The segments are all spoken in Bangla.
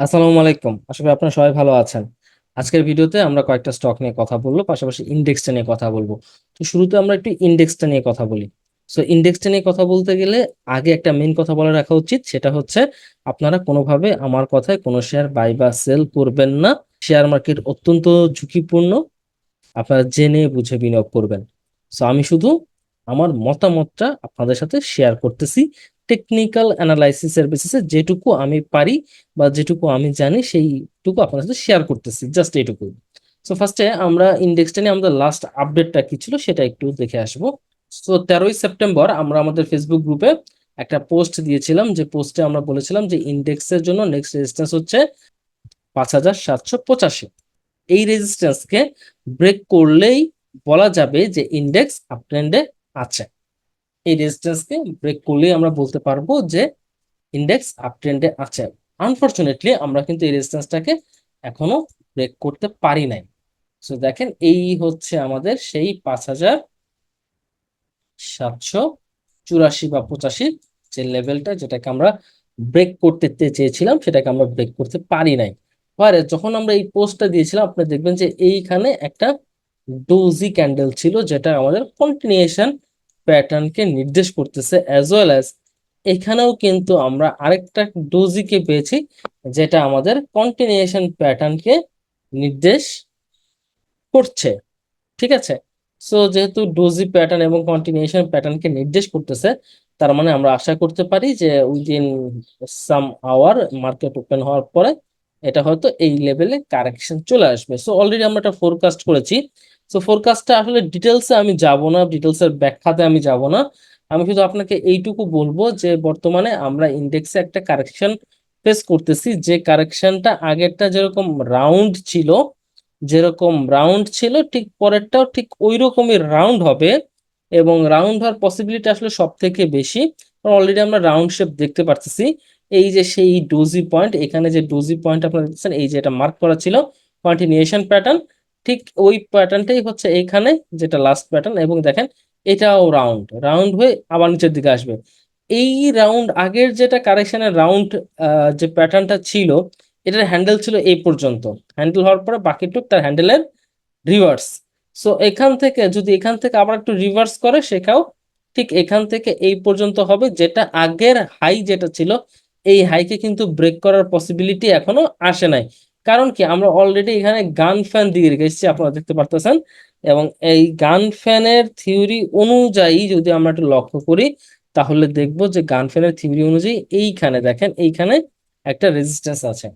আসসালামু আলাইকুম। আশা করি আপনারা সবাই ভালো আছেন। আজকের ভিডিওতে আমরা কয়েকটা স্টক নিয়ে কথা বলব, পাশাপাশি ইন্ডেক্সটা নিয়ে কথা বলব। তো শুরুতে আমরা একটু ইন্ডেক্সটা নিয়ে কথা বলি। সো ইন্ডেক্সটা নিয়ে কথা বলতে গেলে আগে একটা মেইন কথা বলে রাখা উচিত, সেটা হচ্ছে আপনারা কোনোভাবে আমার কথায় কোনো শেয়ার বাই বা সেল করবেন না। শেয়ার মার্কেট অত্যন্ত ঝুঁকিপূর্ণ। আপনারা জেনে বুঝে বিনিয়োগ করবেন। সো আমি শুধু আমার মতামতটা আপনাদের সাথে শেয়ার করতেছি। টেকনিক্যাল অ্যানালাইসিসের বেসিসে যেটুকু আমি পারি বা যেটুকু আমি জানি সেইটুকু আপনার সাথে শেয়ার করতেছি জাস্ট এইটুকু। সো ফার্স্টে আমরা ইন্ডেক্সটা নিয়ে আমাদের লাস্ট আপডেটটা কি ছিল সেটা একটু দেখে আসব। সো তেরোই সেপ্টেম্বর আমরা আমাদের ফেসবুক গ্রুপে একটা পোস্ট দিয়েছিলাম, যে পোস্টে আমরা বলেছিলাম যে ইন্ডেক্সের জন্য নেক্সট রেজিস্ট্যান্স হচ্ছে পাঁচ হাজার সাতশো পঁচাশি। এই রেজিস্ট্যান্সকে ব্রেক করলেই বলা যাবে যে ইন্ডেক্স আপট্রেন্ডে আছে। এই রেজিস্ট্যান্সকে ব্রেক করলেই আমরা বলতে পারব যে ইন্ডেক্স আপট্রেন্ডে আছে। আনফরচুনেটলি আমরা কিন্তু এই রেজিস্ট্যান্সটাকে এখনও ব্রেক করতে পারি নাই। সো দেখেন, এই হচ্ছে আমাদের সেই পাঁচ হাজার সাতশো চুরাশি বা পঁচাশি যে লেভেলটা যেটাকে আমরা ব্রেক করতে চেয়েছিলাম, সেটাকে আমরা ব্রেক করতে পারি নাই। পরে যখন আমরা এই পোস্টটা দিয়েছিলাম আপনি দেখবেন যে এইখানে একটা ডোজি ক্যান্ডেল ছিল, যেটা আমাদের কন্টিনিউশন প্যাটার্নকে নির্দেশ করতেছে অ্যাজ ওয়েল অ্যাজ এখানেও কিন্তু আমরা আরেকটা ডোজিকে পেয়েছি, যেটা আমাদের কন্টিনিউশন প্যাটার্নকে নির্দেশ করছে, ঠিক আছে? সো যেহেতু ডোজি প্যাটার্ন এবং কন্টিনিউশন প্যাটার্নকে নির্দেশ করতেছে, তার মানে আমরা আশা করতে পারি যে within some hour market open হওয়ার পরে এটা হয়তো এই লেভেলে কারেকশন চলে আসবে। সো অলরেডি আমরা একটা ফোরকাস্ট করেছি। সো ফোরকাস্টটা আসলে ডিটেলসে আমি যাব না ডিটেলসের ব্যাখ্যাতে আমি যাব না। আমি শুধু আপনাকে এইটুকু বলব যে, বর্তমানে আমরা ইন্ডেক্সে একটা কারেকশন ফেস করতেছি। যে কারেকশনটা আগেরটা যেরকম রাউন্ড ছিল, যেরকম রাউন্ড ছিল, ঠিক পরেরটাও ঠিক ওই রকমই রাউন্ড হবে এবং রাউন্ড হওয়ার পসিবিলিটি আসলে সব থেকে বেশি অলরেডি আমরা রাউন্ড শেপ দেখতে পারতেছি। এই যে সেই ডোজি পয়েন্ট এখানে যে ডোজি পয়েন্ট আপনারা দেখছেন এই যে এটা মার্ক করা ছিল কন্টিনিউশন প্যাটার্ন ঠিক ওই প্যাটার্নটাই হচ্ছে এইখানে যেটা লাস্ট প্যাটার্ন এবং দেখেন এটাও রাউন্ড রাউন্ড হয়ে আবার নিচের দিকে আসবে। এই রাউন্ড আগের যেটা কারেকশনের রাউন্ড যে প্যাটার্নটা ছিল, এটার হ্যান্ডেল ছিল এই পর্যন্ত। হ্যান্ডেল হওয়ার পরে বাকিটুক তার হ্যান্ডেলের রিভার্স সো এখান থেকে, যদি এখান থেকে আবার একটু রিভার্স করে সেটাও ঠিক এখান থেকে এই পর্যন্ত হবে, যেটা আগের হাই যেটা ছিল, এই হাইকে কিন্তু ব্রেক করার পসিবিলিটি এখনও আসে নাই। কারণ কি, আমরা অলরেডি এখানে গান ফ্যান দিয়ে রেখেছি আপনারা দেখতে পারতেছেন। এবং এই গান ফ্যানের থিওরি অনুযায়ী যদি আমরা একটু লক্ষ্য করি, তাহলে দেখব যে গান ফ্যানের থিওরি অনুযায়ী এইখানে দেখেন, এইখানে একটা রেজিস্ট্যান্স আছে।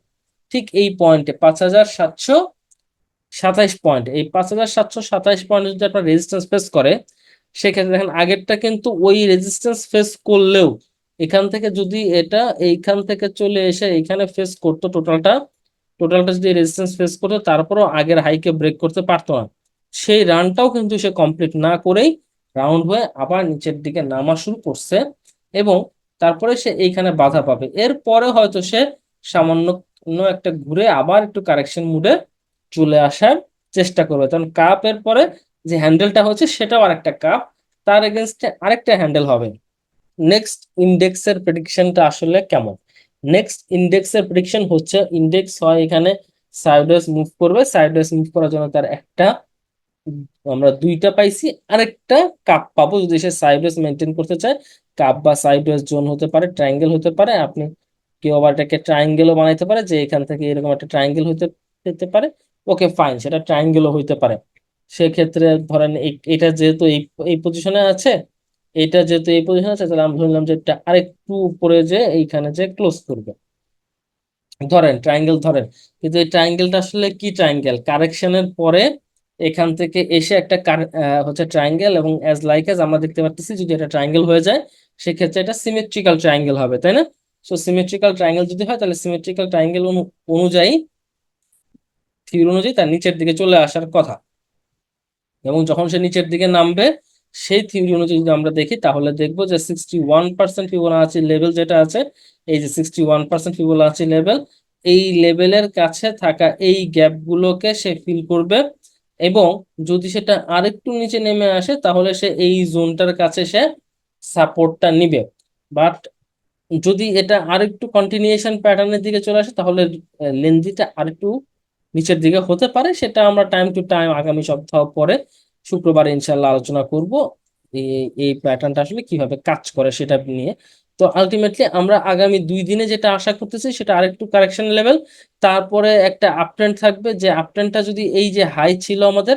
ঠিক এই পয়েন্টে পাঁচ হাজার সাতশো সাতাইশ পয়েন্ট এই পাঁচ হাজার সাতশো সাতাইশ পয়েন্ট যদি আপনার রেজিস্ট্যান্স ফেস করে, সেক্ষেত্রে দেখেন আগেরটা কিন্তু ওই রেজিস্ট্যান্স ফেস করলেও এখান থেকে যদি এটা এইখান থেকে চলে এসে এখানে ফেস করতো টোটালটা টোটালটা যদি রেজিস্ট্যান্স ফেস করতো, তারপরও আগের হাইকে ব্রেক করতে পারতো না। সেই রানটাও কিন্তু সে কমপ্লিট না করেই রাউন্ড হয়ে আবার নিচের দিকে নামা শুরু করছে এবং তারপরে সে এইখানে বাধা পাবে। এরপরে হয়তো সে সামান্য একটা ঘুরে আবার একটু কারেকশন মুডে চলে আসার চেষ্টা করবে। কারণ কাপ এর পরে যে হ্যান্ডেলটা হচ্ছে, সেটাও আরেকটা কাপ তার এগেনস্টে আরেকটা হ্যান্ডেল হবে। নেক্সট ইন্ডেক্সের প্রেডিকশনটা আসলে কেমন? নেক্সট ইন্ডেক্সের প্রেডিকশন হচ্ছে ইন্ডেক্স হয় এখানে সাইডওয়েজ মুভ করবে সাইডওয়েজ মুভ করার জন্য তার একটা, আমরা দুইটা পাইছি, আরেকটা কাপ পাবো যদি সে সাইডওয়েজ মেনটেন করতে চায় কাপ বা সাইডওয়েজ জোন হতে পারে ট্রায়াঙ্গেল হতে পারে, আপনি কেউ আবার এটাকে ট্রায়াঙ্গেলও বানাইতে পারে, যে এখান থেকে এরকম একটা ট্রায়াঙ্গেল হতে যেতে পারে ওকে ফাইন সেটা ট্রায়াঙ্গেলও হইতে পারে। সেক্ষেত্রে ধরেন এটা যেহেতু এই এই পজিশনে আছে এটা যেহেতু এই পজিশন আছে, তাহলে আমি ধরলাম যে এটা আরেকটু উপরে যে এইখানে যে ক্লোজ করবে। ধরেন ট্রায়াঙ্গেল ধরেন। কিন্তু এই ট্রায়াঙ্গেলটা আসলে কি ট্রায়াঙ্গেল কারেকশনের পরে এখান থেকে এসে একটা হচ্ছে ট্রায়াঙ্গেল এবং অ্যাজ লাইক অ্যাজ আমরা দেখতে পাচ্ছি যদি এটা ট্রায়াঙ্গেল হয়ে যায়, সেক্ষেত্রে এটা সিমেট্রিক্যাল ট্রায়াঙ্গেল হবে, তাই না? সো সিমেট্রিক্যাল ট্রায়াঙ্গেল যদি হয়, তাহলে সিমেট্রিক্যাল ট্রায়াঙ্গেল অনুযায়ী থিওরি অনুযায়ী তার নিচের দিকে চলে আসার কথা। এবং যখন সে নিচের দিকে নামবে সেই থিওরি অনুযায়ী যদি আমরা দেখি, তাহলে দেখব যে sixty one percent Fibonacci level যেটা আছে, এই যে sixty one percent Fibonacci level এই লেভেলের কাছে থাকা এই গ্যাপগুলোকে সে ফিল করবে এবং যদি সেটা আরেকটু নিচে নেমে আসে, তাহলে সে এই জোনটার কাছে সে সাপোর্টটা নিবে। বাট যদি এটা আরেকটু কন্টিনিউয়েশন প্যাটার্নের দিকে চলে আসে, তাহলে লেন্থিটা আরেকটু নিচের দিকে হতে পারে। সেটা আমরা টাইম টু টাইম আগামী সপ্তাহ পরে শুক্রবার ইনশাল্লাহ আলোচনা করব এই প্যাটার্নটা আসলে কীভাবে কাজ করে সেটা নিয়ে। তো আলটিমেটলি আমরা আগামী দুই দিনে যেটা আশা করতেছি সেটা আরেকটু কারেকশন লেভেল তারপরে একটা আপট্রেন্ড থাকবে যে আপট্রেন্ডটা যদি এই যে হাই ছিল আমাদের,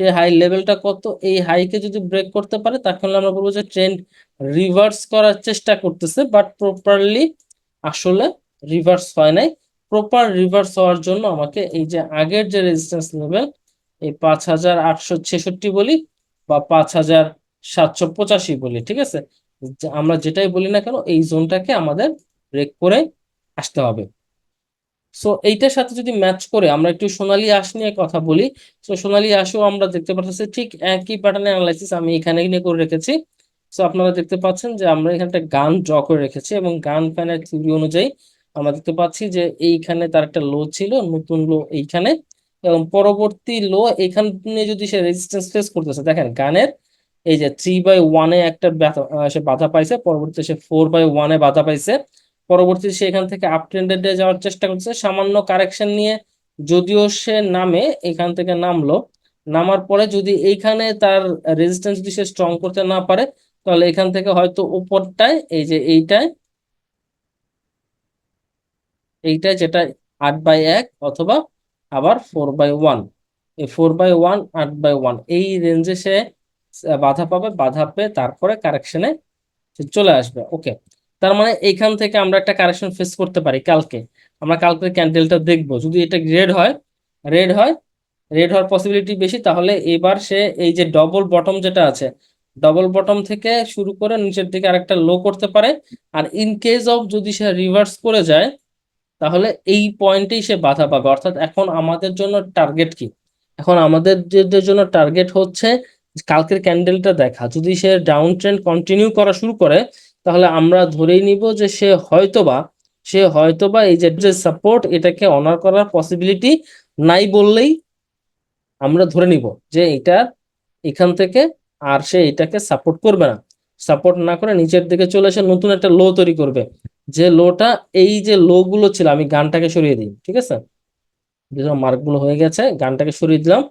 সেই হাই লেভেলটা কত, এই হাইকে যদি ব্রেক করতে পারে তাহলে আমরা বলব যে ট্রেন্ড রিভার্স করার চেষ্টা করতেছে বাট প্রপারলি আসলে রিভার্স হয় নাই। প্রপার রিভার্স হওয়ার জন্য আমাকে এই যে আগের যে রেজিস্ট্যান্স লেভেল এই পাঁচ হাজার আটশো ছেষট্টি বলি বা পাঁচ হাজার সাতশো পঁচাশি বলি, ঠিক আছে? আমরা যেটাই বলি না কেন, এই জোনটাকে আমাদের ব্রেক করে আসতে হবে। সো এইটার সাথে যদি ম্যাচ করে, আমরা একটু সোনালী আঁশ নিয়ে কথা বলি। সো সোনালী আঁশও আমরা দেখতে পাচ্ছি, ঠিক একই প্যাটার্নের অ্যানালাইসিস আমি এখানে নিয়ে করে রেখেছি। সো আপনারা দেখতে পাচ্ছেন যে আমরা এখানে একটা গান ড্র করে রেখেছি এবং গান ফ্যানের থিওরি অনুযায়ী আমরা দেখতে পাচ্ছি যে এইখানে তার একটা লো ছিল, নতুন লো এইখানে এবং পরবর্তী লো এখানে যদি সে রেজিস্ট্যান্স ফেস করতেছে, দেখেন গানের এই যে থ্রি বাই ওয়ানে একটা সে বাধা পাইছে পরবর্তীতে সে ফোর বাই ওয়ানে বাধা পাইছে পরবর্তীতে সে এখান থেকে আপ ট্রেন্ডে যাওয়ার চেষ্টা করছে, সামান্য কারেকশন নিয়ে যদিও সে নামে, এখান থেকে নামলো, নামার পরে যদি এইখানে তার রেজিস্ট্যান্স যদি সে স্ট্রং করতে না পারে, তাহলে এখান থেকে হয়তো উপরটায়, এই যে এইটায় এইটা যেটা আট বাই এক অথবা আবার ফোর বাই ওয়ান এই ফোর বাই ওয়ান আট বাই ওয়ান এই রেঞ্জে সে বাধা পাবে, বাধা পেয়ে তারপরে কারেকশনে চলে আসবে। ওকে তার মানে এইখান থেকে আমরা একটা কারেকশন ফেস করতে পারি কালকে। আমরা কালকে ক্যান্ডেলটা দেখব। যদি এটা রেড হয় রেড হয় রেড হওয়ার পসিবিলিটি বেশি, তাহলে এবার সে এই যে ডবল বটম যেটা আছে ডবল বটম থেকে শুরু করে নিচের দিকে আরেকটা লো করতে পারে। আর ইন কেস অফ যদি সে রিভার্স করে যায় তাহলে এই পয়েন্টেই সে বাধা পাবে। অর্থাৎ এখন আমাদের জন্য টার্গেট কি? এখন আমাদের জন্য টার্গেট হচ্ছে কালকের ক্যান্ডেলটা দেখা। যদি সে ডাউন ট্রেন্ড কন্টিনিউ করা শুরু করে, তাহলে আমরা ধরেই নিব যে সে হয়তোবা সে হয়তোবা এই যে সাপোর্ট এটাকে অনার করার পসিবিলিটি নাই বললেই আমরা ধরে নিব যে এটা এখান থেকে আর সে এটাকে সাপোর্ট করবে না। সাপোর্ট না করে নিচের দিকে চলে এসে নতুন একটা লো তৈরি করবে। যে লোটা, এই যে লো গুলো ছিল, আমি গানটাকে সরিয়ে দিই, ঠিক আছে? যেসব মার্কগুলো হয়ে গেছে, গানটাকে সরিয়ে দিলাম।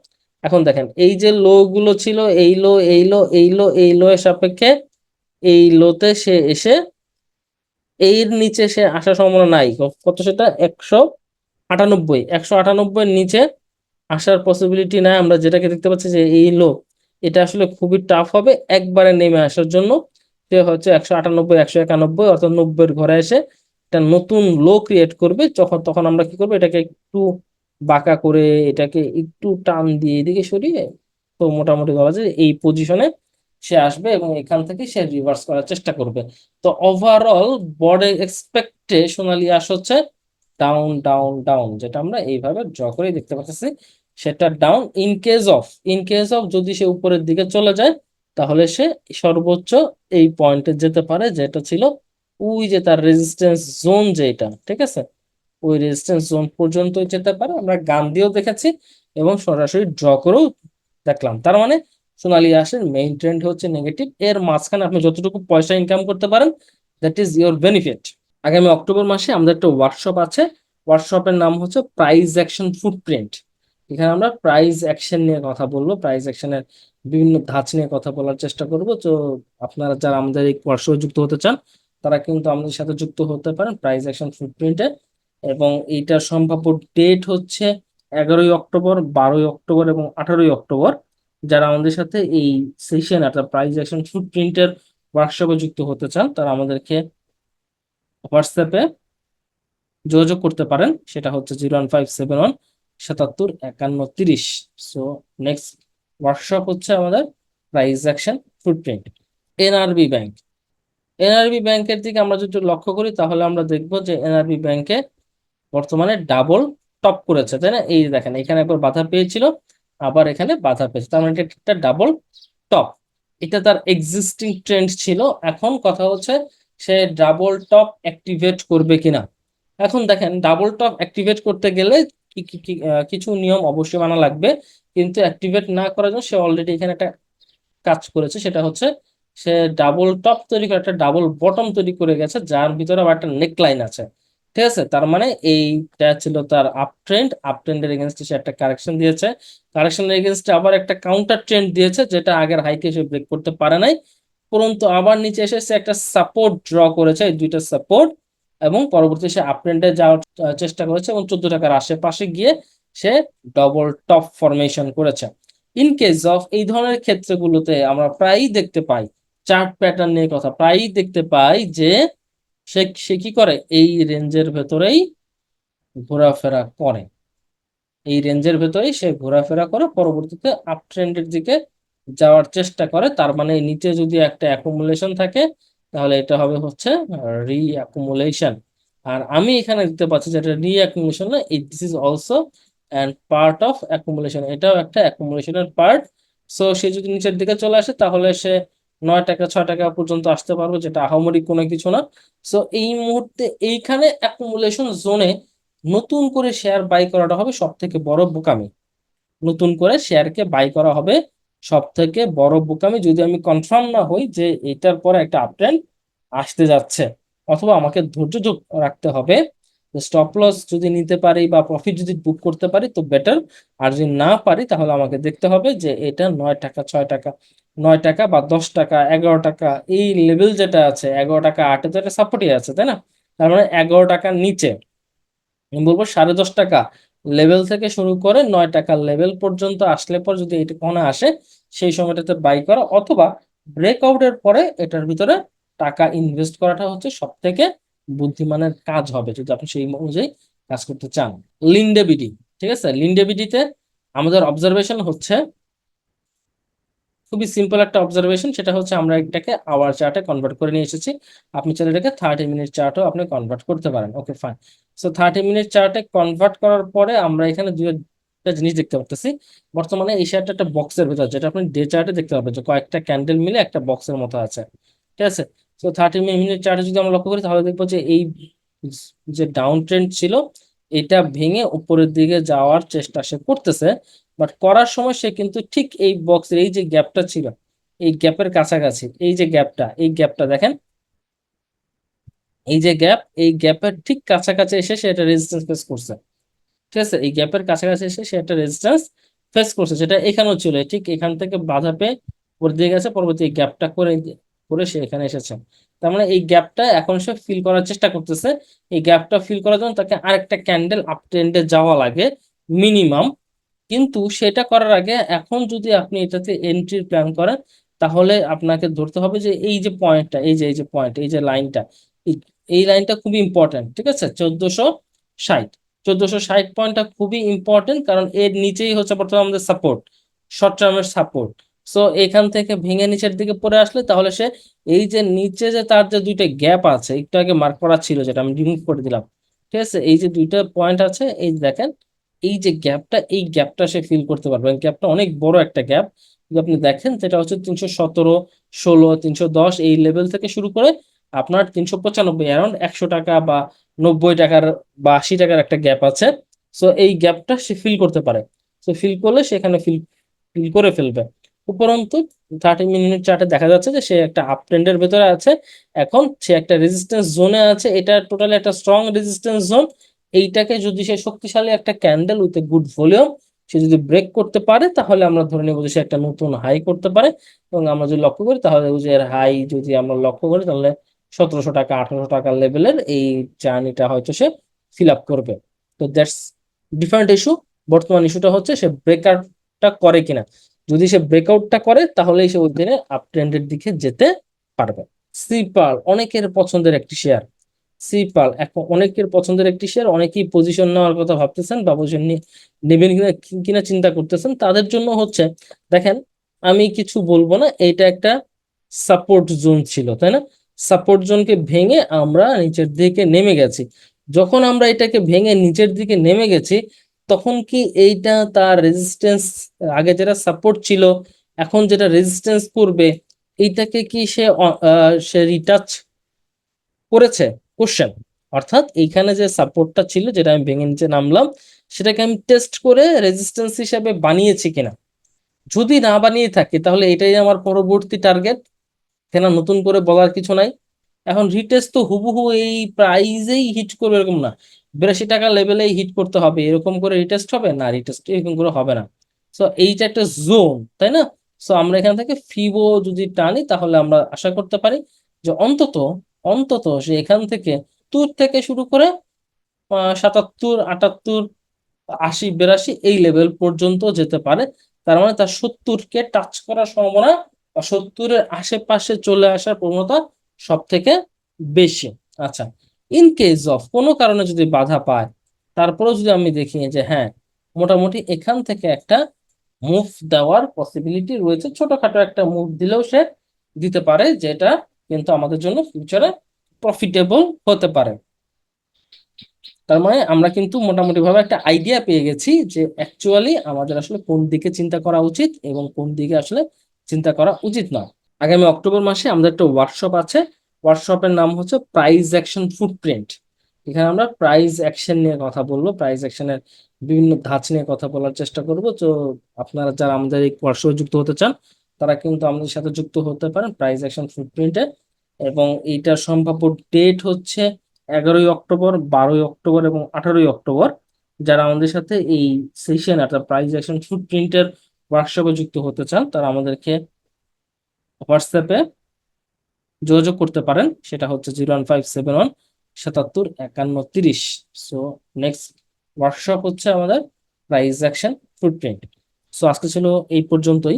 এখন দেখেন, এই যে লো গুলো ছিল, এই লো এই লো এই লো এই লো এর সাপেক্ষে এই লোতে সে এসে, এর নিচে সে আসার সম্ভাবনা নাই। কত সেটা? একশো আটানব্বই। একশো আটানব্বই নিচে আসার পসিবিলিটি নাই। আমরা যেটাকে দেখতে পাচ্ছি যে এই লো, এটা আসলে খুবই টাফ হবে, একবারে নেমে আসার জন্য। সে হচ্ছে একশো আটানব্বই, একশো একানব্বই অর্থাৎ নব্বইয়ের ঘরে এসে একটা নতুন লো ক্রিয়েট করবে। যখন, তখন আমরা কি করব? এটাকে একটু বাঁকা করে এটাকে একটু টান দিয়ে এদিকে সরিয়ে তো মোটামুটি বলা যায় এই পজিশনে সে আসবে এবং এখান থেকে সে রিভার্স করার চেষ্টা করবে। তো ওভারঅল বড় এক্সপেক্টে সোনালি আস হচ্ছে ডাউন ডাউন ডাউন যেটা আমরা এইভাবে ড্র করে দেখতে পাচ্ছি। সেটা down in case of in case of যদি সে উপরের দিকে চলে যায় তাহলে সে সর্বোচ্চ এই পয়েন্টে যেতে পারে, যেটা ছিল ওই যে তার রেজিস্ট্যান্স জোন যেটা, ঠিক আছে? ওই রেজিস্ট্যান্স জোন পর্যন্ত যেতে পারে, আমরা গান দিয়েও দেখেছি এবং সরাসরি ড্র করেও দেখলাম। তার মানে সোনালী আসের মেইন ট্রেন্ড হচ্ছে নেগেটিভ এর মাঝখানে আপনি যতটুকু পয়সা ইনকাম করতে পারেন দ্যাট ইজ ইওর বেনিফিট আগামী অক্টোবর মাসে আমাদের একটা ওয়ার্কশপ আছে ওয়ার্কশপের নাম হচ্ছে প্রাইস অ্যাকশন ফুটপ্রিন্ট এখানে আমরা প্রাইস অ্যাকশন নিয়ে কথা বলব। প্রাইস অ্যাকশনের বিভিন্ন ধাঁচ নিয়ে কথা বলার চেষ্টা করব। তো আপনারা যারা আমাদের এই ওয়ার্কশপে যুক্ত হতে চান, তারা কিন্তু আমাদের সাথে যুক্ত হতে পারেন প্রাইস অ্যাকশন ফুটপ্রিন্টে এবং এইটার সম্ভাব্য ডেট হচ্ছে এগারোই অক্টোবর, বারোই অক্টোবর এবং আঠারোই অক্টোবর। যারা আমাদের সাথে এই সেশন অর্থাৎ প্রাইস অ্যাকশন ফুটপ্রিন্টের ওয়ার্কশপে যুক্ত হতে চান, তারা আমাদেরকে হোয়াটসঅ্যাপে যোগাযোগ করতে পারেন। সেটা হচ্ছে zero one five seven one সাতাত্তর, একান্ন, তিরিশ। সো নেক্সট ওয়ার্কশপ হচ্ছে আমাদের action footprint NRB bank NRB ব্যাংকের দিকে আমরা যদি লক্ষ্য করি, তাহলে আমরা দেখব যে এনআরবি ব্যাংকে বর্তমানে ডাবল টপ করেছে, তাই না? এই দেখেন, এখানে একবার বাধা পেয়েছিল, আবার এখানে বাধা পেয়েছে। তার মানে একটা ডাবল টপ এটা তার এক্সিস্টিং ট্রেন্ড ছিল। এখন কথা হচ্ছে, সে ডাবল টপ অ্যাক্টিভেট করবে কিনা। এখন দেখেন ডাবল টপ অ্যাক্টিভেট করতে গেলে কিছু নিয়ম অবশ্যই মানা লাগবে। কিন্তু অ্যাক্টিভেট না করার জন্য সে অলরেডি এখানে একটা কাজ করেছে, সেটা হচ্ছে সে ডাবল টপ তৈরি করে, একটা ডাবল বটম তৈরি করে গেছে, যার ভিতরে আবার একটা নেকলাইন আছে। ঠিক আছে? তার মানে এইটা ছিল তার আপ ট্রেন্ড আপ ট্রেন্ডের এগেনস্টে সে একটা কারেকশন দিয়েছে। কারেকশনের এগেনস্টে আবার একটা কাউন্টার ট্রেন্ড দিয়েছে, যেটা আগের হাইকে সে ব্রেক করতে পারে নাই। পরন্তু আবার নিচে এসে সে একটা সাপোর্ট ড্র করেছে, এই দুইটা সাপোর্ট এবং পরবর্তী সে আপ ট্রেন্ডে যাওয়ার চেষ্টা করেছে এবং চোদ্দ টাকার আশেপাশে গিয়ে সে ডবল টপ ফরমেশন করেছে। ইন কেস অফ এই ধরনের ক্ষেত্রগুলোতে আমরা প্রায়ই দেখতে পাই চার্ট প্যাটার্ন নিয়ে কথা, প্রায়ই দেখতে পাই যে সে সে কি করে? এই রেঞ্জের ভেতরেই ঘোরাফেরা করে। এই রেঞ্জের ভেতরেই সে ঘোরাফেরা করে, পরবর্তীতে আপ ট্রেন্ডের দিকে যাওয়ার চেষ্টা করে। তার মানে নিচে যদি একটা অ্যাকুমুলেশন থাকে তাহলে এটা হবে হচ্ছে রি অ্যাকুমুলেশন আর আমি এখানে দেখতে পাচ্ছি যে এটা রি অ্যাকুমুলেশন না this is also and part of accumulation এটাও একটা অ্যাকুমুলেশনের পার্ট সো সে যদি নিচের দিকে চলে আসে, তাহলে সে নয় টাকা, ছয় টাকা পর্যন্ত আসতে পারবে, যেটা আহামরি কোনো কিছু না। সো এই মুহূর্তে এইখানে অ্যাকুমুলেশন জোনে নতুন করে শেয়ার বাই করাটা হবে সব থেকে বড় বোকামি। নতুন করে শেয়ারকে বাই করা হবে সব থেকে বড় বোকামি যদি আমি কনফার্ম না হই যে এটার পরে একটা আপট্রেন্ড আসতে যাচ্ছে, অথবা আমাকে ধৈর্য রাখতে হবে স্টপ লস যদি নিতে পারি বা প্রফিট যদি বুক করতে পারি তো বেটার আর যদি না পারি তাহলে আমাকে দেখতে হবে যে এটা নয় টাকা, ছয় টাকা, নয় টাকা বা দশ টাকা, এগারো টাকা, এই লেভেল যেটা আছে, এগারো টাকা আটে তো একটা সাপোর্টই আছে, তাই না? তার মানে এগারো টাকার নিচে, আমি বলব সাড়ে দশ টাকা লেভেল থেকে শুরু করে নয় টাকার লেভেল পর্যন্ত আসলে পর যদি এটা কখনো আসে, সেই সময়টাতে বাই করা অথবা ব্রেকআউটের পরে এটার ভিতরে টাকা ইনভেস্ট করাটা হচ্ছে সব থেকে বুদ্ধিমানের কাজ হবে যদি আপনি সেই অনুযায়ী কাজ করতে চান। লিন্ডেবিডি ঠিক আছে? লিন্ডেবিডিতে আমাদের অবজারভেশন হচ্ছে খুবই সিম্পল একটা অবজারভেশন সেটা হচ্ছে আমরা এটাকে আওয়ার চার্টে কনভার্ট করে নিয়ে এসেছি। আপনি চাইলে এটাকে থার্টি মিনিট চার্টও আপনি কনভার্ট করতে পারেন। Okay fine so thirty minute চার্টে কনভার্ট করার পরে আমরা এখানে দুইটা জিনিস দেখতে পারতেছি। বর্তমানে এই শেয়ারটা একটা বক্সের ভিতর, যেটা আপনি ডে চার্টে দেখতে পাবেন যে কয়েকটা ক্যান্ডেল মিলে একটা বক্সের মতো আছে। ঠিক আছে? তো থার্টি মিনিট চার্টে যদি আমরা লক্ষ্য করি, তাহলে দেখব যে এই যে ডাউন ট্রেন্ড ছিল, এটা ভেঙে উপরের দিকে যাওয়ার চেষ্টা সে করতেছে। বাট করার সময় সে কিন্তু ঠিক এই বক্সের এই যে গ্যাপটা ছিল, এই গ্যাপের কাছাকাছি, এই যে গ্যাপটা এই গ্যাপটা দেখেন। এই যে গ্যাপ এই গ্যাপের ঠিক কাছাকাছি এসে সে একটা রেজিস্ট্যান্স ফেস করছে। ঠিক আছে? এই গ্যাপের কাছাকাছি এসে সে একটা রেজিস্ট্যান্স ফেস করছে যেটা এখানেও ছিল ঠিক এখান থেকে বাধা পেয়ে উপর দিয়ে গেছে, পরবর্তী এই গ্যাপটা করে করে সে এখানে এসেছে। তার মানে এই গ্যাপটা এখন সে ফিল করার চেষ্টা করতেছে। এই গ্যাপটা ফিল করার জন্য তাকে আরেকটা ক্যান্ডেল আপ ট্রেন্ডে যাওয়া লাগে মিনিমাম কিন্তু সেটা করার আগে এখন যদি আপনি এটাতে এন্ট্রির প্ল্যান করেন, তাহলে আপনাকে ধরতে হবে যে এই যে পয়েন্টটা এই যে এই যে পয়েন্ট এই যে লাইনটা এই লাইনটা খুবই ইম্পর্টেন্ট ঠিক আছে? চোদ্দশো ষাট। চোদ্দশো ষাট পয়েন্টটা খুবই ইম্পর্টেন্ট কারণ এর নিচেই হচ্ছে বর্তমানে আমাদের সাপোর্ট শর্ট টার্মের সাপোর্ট সো এখান থেকে ভেঙে নিচের দিকে পড়ে আসলে তাহলে সে, এই যে নিচে যে তার যে দুইটা গ্যাপ আছে, একটু আগে মার্ক করা ছিল যেটা আমি রিমুভ করে দিলাম, ঠিক আছে? এই যে দুইটা পয়েন্ট আছে, এই দেখেন এই যে গ্যাপটা এই গ্যাপটা সে ফিল করতে পারবেন গ্যাপটা অনেক বড় একটা গ্যাপ যদি আপনি দেখেন, সেটা হচ্ছে তিনশো সতেরো, ষোলো, তিনশো দশ, এই লেভেল থেকে শুরু করে আপনার তিনশো পঁচানব্বই অ্যারাউন্ড একশো টাকা বা নব্বই টাকার বা আশি টাকার একটা গ্যাপ আছে। সো এই গ্যাপটা সে ফিল করতে পারে। সো ফিল করলে সেখানে ফিল ফিল করে ফেলবে। উপরন্তু থার্টি মিনিট চার্টে দেখা যাচ্ছে যে সে একটা আপ ট্রেন্ডের ভেতরে আছে। এখন সে একটা রেজিস্ট্যান্স জোনে আছে। এটা টোটালি একটা স্ট্রং রেজিস্ট্যান্স জোন এইটাকে যদি সে শক্তিশালী একটা candle with a good volume সে যদি ব্রেক করতে পারে, তাহলে আমরা ধরে নেব যে সে একটা নতুন হাই করতে পারে। এবং আমরা যদি লক্ষ্য করি, তাহলে যে এর হাই যদি আমরা লক্ষ্য করি, তাহলে সতেরোশো টাকা, আঠারোশো টাকা লেভেলের এই জার্নিটা হয়তো সে ফিল আপ করবে। তো দ্যাটস ডিফারেন্ট ইস্যু বর্তমান ইস্যুটা হচ্ছে সে ব্রেকআউটটা করে কিনা। যদি সে ব্রেকআউটটা করে, তাহলেই সে ওই দিনে আপ ট্রেন্ডের দিকে যেতে পারবে। সিপাল অনেকের পছন্দের একটি শেয়ার সিপাল এখন অনেকের পছন্দের একটি শেয়ার অনেকেই পজিশন নেওয়ার কথা ভাবতেছেন বা পজিশন নেবেন কিনা কিনা চিন্তা করতেছেন। তাদের জন্য হচ্ছে, দেখেন, আমি কিছু বলব না, এটা একটা সাপোর্ট জোন ছিল, তাই না? সাপোর্ট জোনকে ভেঙে আমরা নিচের দিকে নেমে গেছি। যখন আমরা এটাকে ভেঙে নিচের দিকে নেমে গেছি, তখন কি এইটা তার রেজিস্ট্যান্স আগে যেটা সাপোর্ট ছিল, এখন যেটা রেজিস্ট্যান্স করবে, এইটাকে কি সে সে রিটাচ করেছে? কোশ্চেন অর্থাৎ এইখানে যে সাপোর্টটা ছিল, যেটা আমি ভেঙে নিচে নামলাম, সেটাকে আমি টেস্ট করে রেজিস্ট্যান্স হিসেবে বানিয়েছি কিনা। যদি না বানিয়ে থাকি, তাহলে এটাই আমার পরবর্তী টার্গেট এখানে নতুন করে বলার কিছু নাই। এখন রিটেস্ট তো হুবহু এই প্রাইজেই হিট করবে এরকম না। বিরাশি টাকা লেভেলেই হিট করতে হবে। এরকম করে রিটেস্ট হবে? না রিটেস্ট এরকম করে হবে না। সো এইটা একটা জোন তাই না? সো আমরা এখান থেকে ফিবো যদি টানি, তাহলে আমরা আশা করতে পারি যে অন্তত অন্তত সে এখান থেকে তুর থেকে শুরু করে সাতাত্তর, আটাত্তর, আশি, বিরাশি এই লেভেল পর্যন্ত যেতে পারে। তার মানে তার সত্তরকে টাচ করার সম্ভাবনা সত্তরের আশেপাশে চলে আসার প্রবণতা সব থেকে বেশি। আচ্ছা ইন কেস অফ কোনো কারণে যদি বাধা পায়, তারপরেও যদি আমি দেখি যে হ্যাঁ মোটামুটি এখান থেকে একটা মুভ দেওয়ার পসিবিলিটি রয়েছে। ছোটখাটো একটা মুভ দিলেও সে দিতে পারে, যেটা কিন্তু আমাদের জন্য ফিউচারে প্রফিটেবল হতে পারে। তার মানে আমরা কিন্তু মোটামুটি ভাবে একটা আইডিয়া পেয়ে গেছি যে অ্যাকচুয়ালি আমাদের আসলে কোন দিকে চিন্তা করা উচিত এবং কোন দিকে আসলে চিন্তা করা উচিত না। আগামী অক্টোবর মাসে আমাদের একটা ওয়ার্কশপ আছে। ওয়ার্কশপের নাম হচ্ছে প্রাইস অ্যাকশন ফুটপ্রিন্ট এখানে আমরা প্রাইস অ্যাকশন নিয়ে কথা বলব। প্রাইস অ্যাকশনের বিভিন্ন ধাঁচ নিয়ে কথা বলার চেষ্টা করব। তো আপনারা যারা আমাদের এই ওয়ার্কশপে যুক্ত হতে চান তারা কিন্তু আমাদের সাথে যুক্ত হতে পারেন প্রাইস অ্যাকশন ফুটপ্রিন্টে এবং এইটার সম্ভাব্য ডেট হচ্ছে এগারোই অক্টোবর, বারোই অক্টোবর এবং আঠারোই অক্টোবর। যারা আমাদের সাথে এই সেশন অর্থাৎ প্রাইজ অ্যাকশন ফুটপ্রিন্টের ওয়ার্কশপে যুক্ত হতে চান, তারা আমাদেরকে হোয়াটসঅ্যাপে যোগাযোগ করতে পারেন। সেটা হচ্ছে zero one five seven one সাতাত্তর একান্ন তিরিশ। সো নেক্সট ওয়ার্কশপ হচ্ছে আমাদের প্রাইজ অ্যাকশন ফুটপ্রিন্ট সো আজকে ছিল এই পর্যন্তই।